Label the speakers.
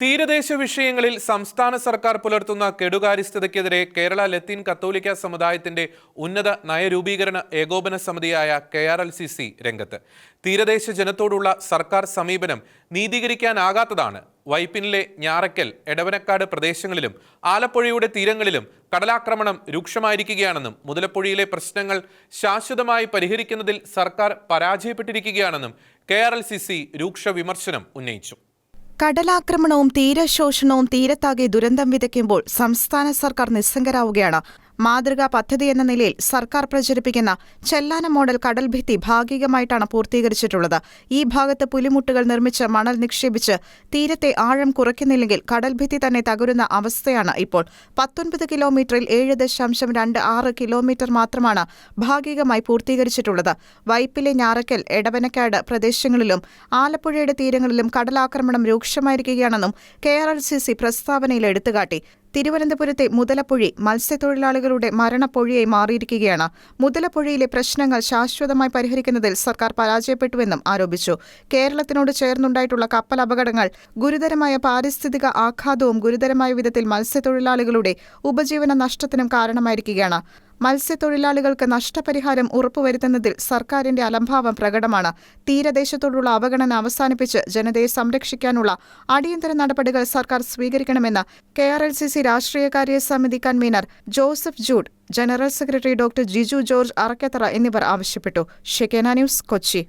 Speaker 1: തീരദേശ വിഷയങ്ങളിൽ സംസ്ഥാന സർക്കാർ പുലർത്തുന്ന കെടുകാര്യസ്ഥതയ്ക്കെതിരെ കേരള ലത്തീൻ കത്തോലിക്ക സമുദായത്തിന്റെ ഉന്നത നയരൂപീകരണ ഏകോപന സമിതിയായ K R L C C രംഗത്ത്. തീരദേശ ജനത്തോടുള്ള സർക്കാർ സമീപനം നീതീകരിക്കാനാകാത്തതാണ്. വൈപ്പിനിലെ ഞാറയ്ക്കൽ എടവനക്കാട് പ്രദേശങ്ങളിലും ആലപ്പുഴയുടെ തീരങ്ങളിലും കടലാക്രമണം രൂക്ഷമായിരിക്കുകയാണെന്നും മുതലപ്പുഴയിലെ പ്രശ്നങ്ങൾ ശാശ്വതമായി പരിഹരിക്കുന്നതിൽ സർക്കാർ പരാജയപ്പെട്ടിരിക്കുകയാണെന്നും K R L C C രൂക്ഷ വിമർശനം ഉന്നയിച്ചു.
Speaker 2: കടലാക്രമണവും തീരശോഷണവും തീരത്താകെ ദുരന്തം വിതയ്ക്കുമ്പോൾ സംസ്ഥാന സർക്കാർ നിസ്സംഗരാവുകയാണ്. മാതൃകാ പദ്ധതി എന്ന നിലയിൽ സർക്കാർ പ്രചരിപ്പിക്കുന്ന ചെല്ലാന മോഡൽ കടൽ ഭിത്തി ഭാഗികമായിട്ടാണ് പൂർത്തീകരിച്ചിട്ടുള്ളത്. ഈ ഭാഗത്ത് പുലിമുട്ടുകൾ നിർമ്മിച്ച് മണൽ നിക്ഷേപിച്ച് തീരത്തെ ആഴം കുറയ്ക്കുന്നില്ലെങ്കിൽ കടൽ ഭിത്തി തന്നെ തകരുന്ന അവസ്ഥയാണ് ഇപ്പോൾ. പത്തൊൻപത് കിലോമീറ്ററിൽ ഏഴ് ദശാംശം രണ്ട് ആറ് കിലോമീറ്റർ മാത്രമാണ് ഭാഗികമായി പൂർത്തീകരിച്ചിട്ടുള്ളത്. വൈപ്പിലെ ഞാറക്കൽ എടവനക്കാട് പ്രദേശങ്ങളിലും ആലപ്പുഴയുടെ തീരങ്ങളിലും കടലാക്രമണം രൂക്ഷമായിരിക്കുകയാണെന്നും കെ ആർ സി സി പ്രസ്താവനയിൽ എടുത്തുകാട്ടി. തിരുവനന്തപുരത്തെ മുതലപ്പുഴി മത്സ്യത്തൊഴിലാളികളുടെ മരണപ്പൊഴിയായി മാറിയിരിക്കുകയാണ്. മുതലപ്പുഴയിലെ പ്രശ്നങ്ങൾ ശാശ്വതമായി പരിഹരിക്കുന്നതിൽ സർക്കാർ പരാജയപ്പെട്ടുവെന്നും ആരോപിച്ചു. കേരളത്തിനോട് ചേർന്നുണ്ടായിട്ടുള്ള കപ്പൽ അപകടങ്ങൾ ഗുരുതരമായ പാരിസ്ഥിതിക ആഘാതവും ഗുരുതരമായ വിധത്തിൽ മത്സ്യത്തൊഴിലാളികളുടെ ഉപജീവന നഷ്ടത്തിനും കാരണമായിരിക്കുകയാണ്. മത്സ്യത്തൊഴിലാളികൾക്ക് നഷ്ടപരിഹാരം ഉറപ്പുവരുത്തുന്നതിൽ സർക്കാരിന്റെ അലംഭാവം പ്രകടമാണ്. തീരദേശത്തോടുള്ള അവഗണന അവസാനിപ്പിച്ച് ജനതയെ സംരക്ഷിക്കാനുള്ള അടിയന്തര നടപടികൾ സർക്കാർ സ്വീകരിക്കണമെന്ന് K R L C C രാഷ്ട്രീയകാര്യ സമിതി convener Joseph Jude general secretary doctor Jiju George Arakkathara എന്നിവർ ആവശ്യപ്പെട്ടു. ഷെക്കേന ന്യൂസ് കൊച്ചി.